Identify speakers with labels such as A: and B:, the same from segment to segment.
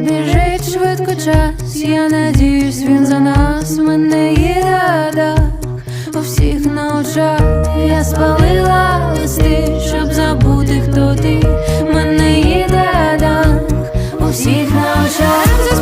A: біжить швидко час, я надіюсь, він за нас. Мене є рада у всіх на очах. Я спалила листи, щоб забути, хто ти. Мене є рада у всіх на очах.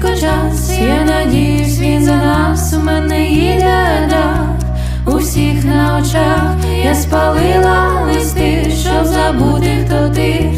A: швидко час, я надіюсь, він за нас у мене їде да у всіх на очах, я спалила листи, щоб забути, хто ти.